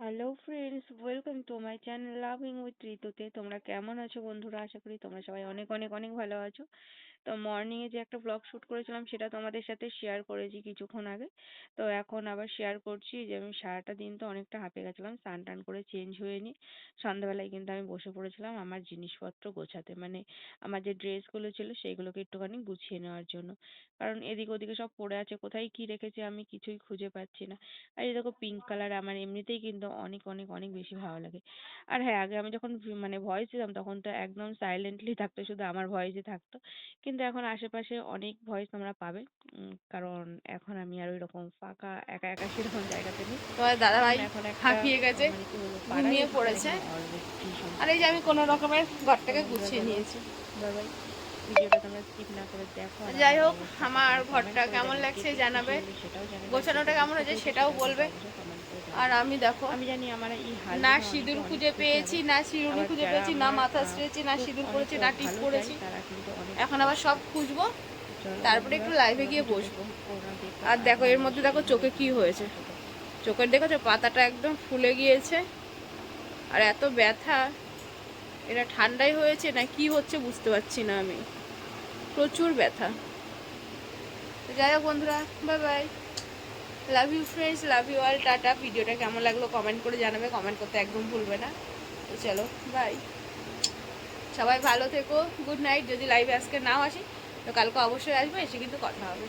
Hello friends welcome to my channel loving with ঋতুতে তোমরা কেমন আছো বন্ধুরা? আশা করি তোমরা সবাই অনেক অনেক অনেক ভালো আছো। তো মর্নিংয়ে যে একটা ব্লগ শ্যুট করেছিলাম, সেটা তোমাদের সাথে শেয়ার করেছি কিছুক্ষণ আগে। তো এখন আবার শেয়ার করছি যে, আমি সারাটা দিন তো অনেকটা হাঁপে গেছিলাম, স্নান টান করে চেঞ্জ হয়ে নিই সন্ধ্যাবেলায় কিন্তু আমি বসে পড়েছিলাম আমার জিনিসপত্র গোছাতে মানে আমার যে ড্রেসগুলো ছিল সেইগুলোকে একটুখানি গুছিয়ে নেওয়ার জন্য। কারণ এদিক ওদিকে সব পড়ে আছে, কোথায় কি রেখেছি আমি কিছুই খুঁজে পাচ্ছি না। আর এই দেখো পিঙ্ক কালার আমার এমনিতেই কিন্তু অনেক অনেক অনেক বেশি ভালো লাগে। আর হ্যাঁ আগে আমি যখন মানে ভয়েস দিতাম, তখন তো একদম সাইলেন্টলি থাকতো, শুধু আমার ভয়েসই থাকতো। কিন্তু এখন আশেপাশে অনেক ভয়েস তোমরা পাবে। কারণ এখন আমি আর ওই রকম ফাঁকা একা একা সেরকম জায়গাতে নেই। তোমার দাদা ভাই হাঁপিয়ে গেছে মানে ঘুমিয়ে পড়েছে। আর এই যে আমি কোনো রকমের ঘরটাকে গুছিয়ে নিয়েছি। ভিডিওটা তোমরা স্কিপ না করে দেখো যাই হোক, আমার ঘরটা কেমন লাগছে জানাবে। গোছানোটা কেমন হয়েছে সেটাও বলবে। আর আমি দেখো আমি জানি আমার এই হাল না সিঁদুর খুঁজে পেয়েছি না শিরুনি খুঁজে পেয়েছি না মাথা স্ট্রেছি না সিঁদুর করেছি না টিপ অনেক এখন আবার সব খুঁজবো তারপরে একটু লাইভে গিয়ে বসবো। আর দেখো এর মধ্যে দেখো চোখে কি হয়েছে। চোখের দেখেছ? পাতাটা একদম ফুলে গিয়েছে। আর এত ব্যথা। এটা ঠান্ডাই হয়েছে না কি হচ্ছে বুঝতে পারছি না আমি। প্রচুর ব্যথা। যাই হোক বন্ধুরা bye bye love you friends love you all tata. ভিডিওটা কেমন লাগল কমেন্ট করে জানাবে কমেন্ট করতে একদম ভুলবে না। তো চলো বাই সবাই ভালো থেকো গুড নাইট যদি লাইভে আজকে নাও আসি, তো কালকে অবশ্যই আসবে, এসে কিন্তু কথা হবে।